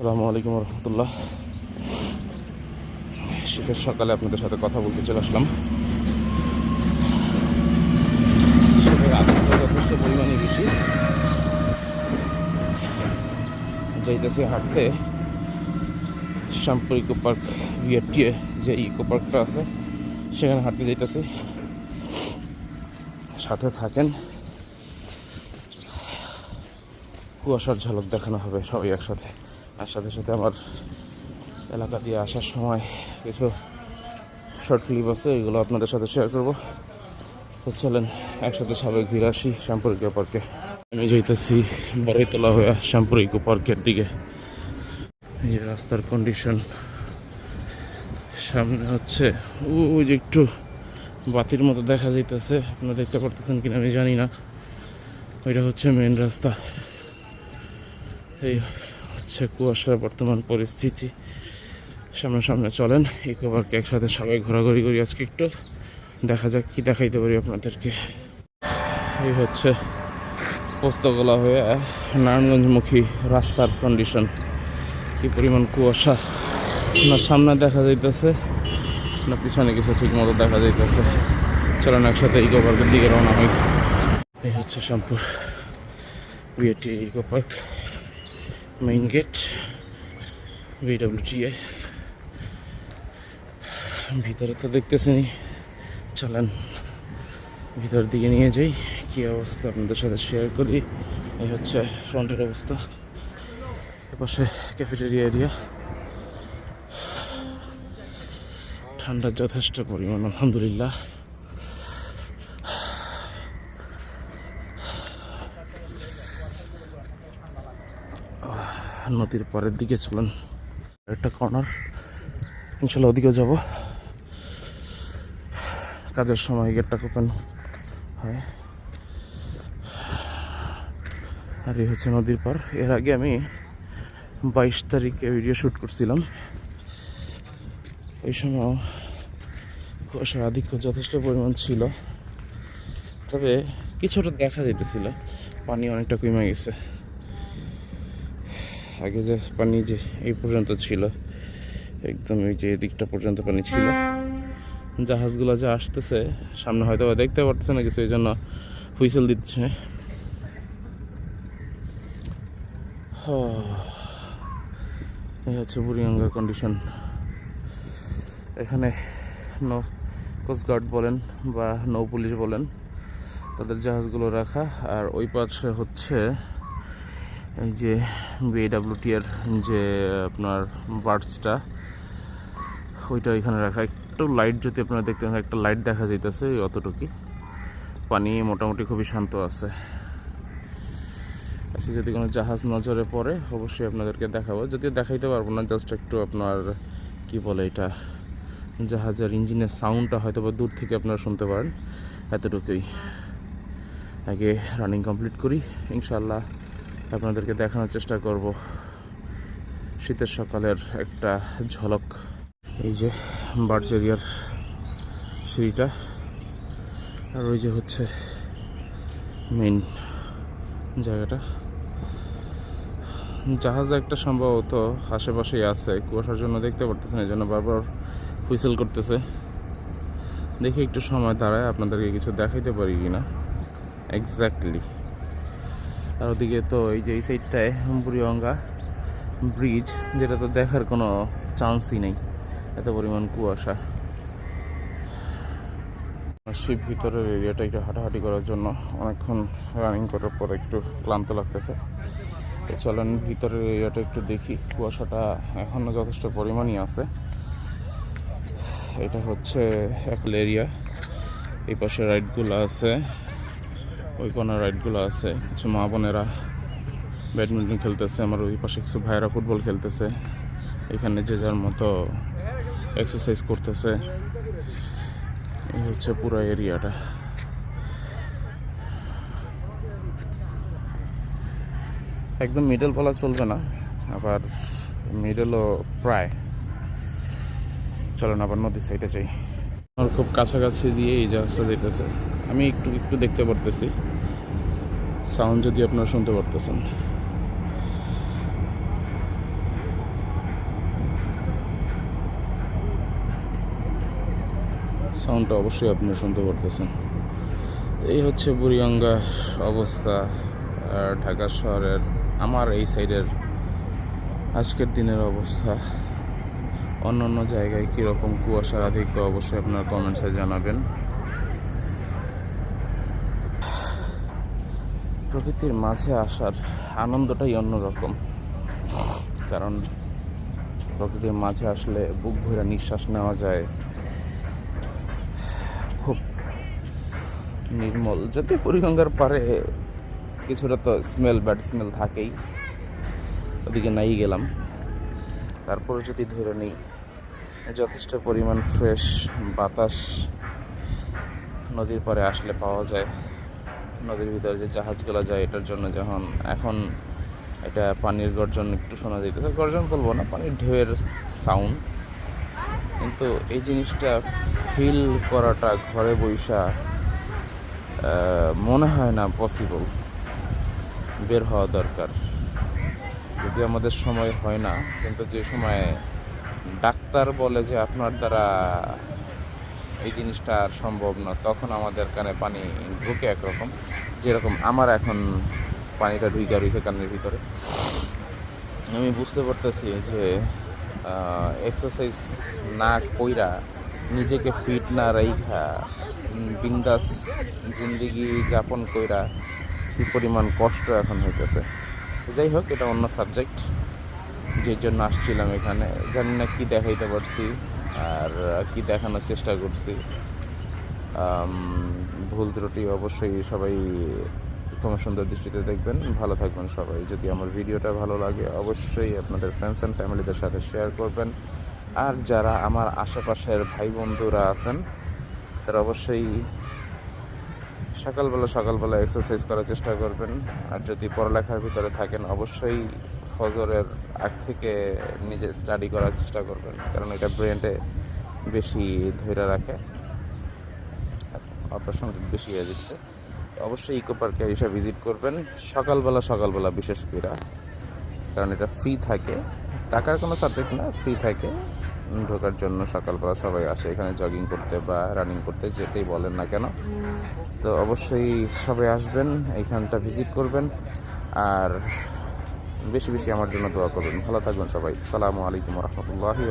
আসসালামু আলাইকুম রহমতুল্লাহ শীতের সকালে আপনাদের সাথে কথা বলতে চলে আসলাম। শীতের আনন্দ যথেষ্ট পরিমাণে বেশি। যাইতেছি হাঁটতে। শ্যামপুর ইকো পার্ক বিআরটিএ যে ইকো পার্কটা আছে, সেখানে হাঁটতে যাইতেছি। সাথে থাকেন। কুয়াশার ঝলক দেখানো হবে সবাই একসাথে। আর সাথে সাথে আমার এলাকা দিয়ে আসার সময় কিছু শর্ট ক্লিপ আছে, এগুলো আপনাদের সাথে শেয়ার করব। তো চলেন, একসাথে সবাই ঘুরে আসি শ্যামপুর ইকো পার্কে আমি যাইতেছি বড়ইতলা হয়ে শ্যামপুর ইকো পার্কের দিকে। এই যে রাস্তার কন্ডিশন সামনে হচ্ছে, ওই যে একটু বাতির মতো দেখা যাইতেছে। আপনারা দেখতে পারতেছেন কিনা আমি জানি না। ওইটা হচ্ছে মেন রাস্তা। এই হচ্ছে কুয়াশার বর্তমান পরিস্থিতি। সামনে সামনে চলেন ইকো পার্কে একসাথে সবাই ঘোরাঘুরি করি। আজকে একটু দেখা যাক কি দেখাইতে পারি আপনাদেরকে। এই হচ্ছে পোস্তগোলা হয়ে নারায়ণগঞ্জমুখী রাস্তার কন্ডিশন কি পরিমাণ কুয়াশা। না, সামনে দেখা যাইতেছে, না পিছনে কিছু ঠিক মতো দেখা যাইতেছে। চলেন, একসাথে ইকো পার্কের দিকে রওনা হই। এই হচ্ছে Shyampur BAT eco park main gate BWTA ভিতরে তো দেখতেছেনই। চলেন ভিতরের দিকে নিয়ে যাই। কী অবস্থা আপনাদের সাথে শেয়ার করি? এই হচ্ছে ফ্রন্টের অবস্থা। এপাশে ক্যাফেটেরিয়া এরিয়া ঠান্ডার যথেষ্ট পরিমাণ, আলহামদুলিল্লাহ। নদীর পরের দিকে চলেন। একটা কর্নার ইনশাল্লাহ ওদিকেও যাব। কাজের সময় গেটটা ওপেন হয়। আর এই হচ্ছে নদীর পার। এর আগে আমি বাইশ তারিখে ভিডিও শ্যুট করছিলাম। ওই সময় কুয়াশার আধিক্য যথেষ্ট পরিমাণ ছিল। তবে কিছুটা দেখা যেতেছিল। পানি অনেকটা কমে গেছে। আগে যে পানি যে এই পর্যন্ত ছিল, একদম এই যে এদিকটা পর্যন্ত পানি ছিল। জাহাজগুলো যে আসতেছে, সামনে হয়তো দেখতে পারতেছে না কিছু, এই জন্য হুইসেল দিচ্ছে। এই হচ্ছে বুড়িগঙ্গার কন্ডিশন এখানে নৌ কোস্টগার্ড বলেন বা নৌ পুলিশ বলেন, তাদের জাহাজগুলো রাখা। আর ওই পাশে হচ্ছে এই যে বিএডাব্লিউটি এর যে আপনার বার্ডসটা, ওইটা এখানে রাখা। একটু লাইট যদি আপনারা দেখতে পান, একটা লাইট দেখা যাইতেছে ওই অতটুকুই পানি মোটামুটি খুবই শান্ত আছে। আচ্ছা যদি কোনো জাহাজ নজরে পড়ে, অবশ্যই আপনাদেরকে দেখাবো। যদিও দেখাইতে পারব না জাস্ট একটু আপনার, কি বলে এটা, জাহাজের ইঞ্জিনের সাউন্ডটা হয়তো বা দূর থেকে আপনারা শুনতে পারেন। এতটুকুই। আগে রানিং কমপ্লিট করি ইনশাল্লাহ আপনাদেরকে দেখানোর চেষ্টা করব। শীতের সকালের একটা ঝলক। এই যে বার্জেরিয়ার সিঁড়িটা। আর ওই যে হচ্ছে মেইন জায়গাটা। জাহাজ একটা সম্ভবত আশেপাশেই আছে। কুয়াশার জন্য দেখতে পারতেছেন, এই জন্য বারবার হুইসেল করতেছে। দেখি একটু সময় দাঁড়ায়, আপনাদেরকে কিছু দেখাইতে পারি কিনা। এক্স্যাক্টলি আর ওদিকে তো এই যে এই সাইডটায় বুড়িগঙ্গা ব্রিজ যেটা তো দেখার কোনো চান্সই নেই। এত পরিমাণ কুয়াশা। শিব ভিতরের এরিয়াটা একটু হাঁটাহাঁটি করার জন্য অনেকক্ষণ রানিং করার পর একটু ক্লান্ত লাগতেছে। তো চলেন ভিতরের এরিয়াটা একটু দেখি, কুয়াশাটা এখনও যথেষ্ট পরিমাণই আছে। এটা হচ্ছে এক এরিয়া এই পাশে রাইডগুলো আছে। ওই কর্নার রাইডগুলো আছে। কিছু মা বোনেরা ব্যাডমিন্টন খেলতেছে, আমার ওই পাশে কিছু ভাইয়েরা ফুটবল খেলতেছে। এখানে যে যার মতো এক্সারসাইজ করতেছে। এই হচ্ছে পুরো এরিয়াটা একদম মিডল বলা চলবে না, আবার মিডলও প্রায়। চলেন আবার নদীর সাইডে যাই। আমার খুব কাছাকাছি দিয়ে এই জাহাজটা যেতেছে আমি একটু একটু দেখতে পারতেছি। সাউন্ড যদি আপনারা শুনতে পারতেছেন। সাউন্ডটা অবশ্যই আপনারা শুনতে পারতেছেন। এই হচ্ছে বুড়িগঙ্গার অবস্থা ঢাকা শহরের, আমার এই সাইডের আজকের দিনের অবস্থা। অন্য অন্য জায়গায় কীরকম কুয়াশার আধিক্য, অবশ্যই আপনার কমেন্টসে জানাবেন। প্রকৃতির মাঝে আসার আনন্দটাই অন্যরকম। কারণ প্রকৃতির মাঝে আসলে বুক ভরে নিঃশ্বাস নেওয়া যায়। খুব নির্মল। যদি পরিগঙ্গার পারে কিছুটা তো স্মেল ব্যাড স্মেল থাকেই। ওদিকে নাই গেলাম। তারপরে যদি ধরে নিই, যথেষ্ট পরিমাণ ফ্রেশ বাতাস নদীর পাড়ে আসলে পাওয়া যায়। নদীর ভিতরে যে জাহাজগুলো যায়, এটার জন্য যখন এখন এটা পানির গর্জন একটু শোনা যাইতেছে, গর্জন বলব না, পানির ঢেউয়ের সাউন্ড কিন্তু এই জিনিসটা ফিল করাটা ঘরে বৈশা মনে হয় না পসিবল বের হওয়া দরকার। যদি আমাদের সময় হয় না, কিন্তু যে সময় ডাক্তার বলে যে আপনার দ্বারা এই জিনিসটা আর সম্ভব না। তখন আমাদের কানে পানি ঢুকে একরকম, যেরকম আমার এখন পানিটা ঢুইকা রয়েছে কানের ভিতরে। আমি বুঝতে পারতেছি যে এক্সারসাইজ না কইরা নিজেকে ফিট না রাইখা বিন্দাস জিন্দিগি যাপন কইরা কি পরিমাণ কষ্ট এখন হইতেছে। যাই হোক, এটা অন্য সাবজেক্ট যে জন্য আসছিলাম এখানে। জানি না কি দেখাইতে পারছি। আর কি দেখানোর চেষ্টা করছি? ভুল ত্রুটি অবশ্যই সবাই ক্ষমা সুন্দর দৃষ্টিতে দেখবেন। ভালো থাকবেন সবাই। যদি আমার ভিডিওটা ভালো লাগে, অবশ্যই আপনাদের ফ্রেন্ডস অ্যান্ড ফ্যামিলিদের সাথে শেয়ার করবেন। আর যারা আমার আশেপাশের ভাই বন্ধুরা আছেন, তারা অবশ্যই সকালবেলা সকালবেলা এক্সারসাইজ করার চেষ্টা করবেন। আর যদি পড়ালেখার ভিতরে থাকেন, অবশ্যই ফজরের আগ থেকে নিজে স্টাডি করার চেষ্টা করবেন, কারণ এটা ব্রেনটে বেশি ধৈর্য রাখে। অপারেশন বেশি হয়ে যাচ্ছে। অবশ্যই ইকো পার্কে এসে ভিজিট করবেন। সকালবেলা সকালবেলা বিশেষ করে কারণ এটা ফ্রি থাকে। টাকার কোনো সাবজেক্ট না ফ্রি থাকে। ঢোকার জন্য সকালবেলা সবাই আসে, এখানে জগিং করতে বা রানিং করতে, যেটাই বলেন না কেন। তো অবশ্যই সবাই আসবেন এইখানটা ভিজিট করবেন। আর বেশি বেশি আমার জন্য দোয়া করবেন। ভালো থাকবেন সবাই। সালামু আলাইকুম রহমতুল্লাহি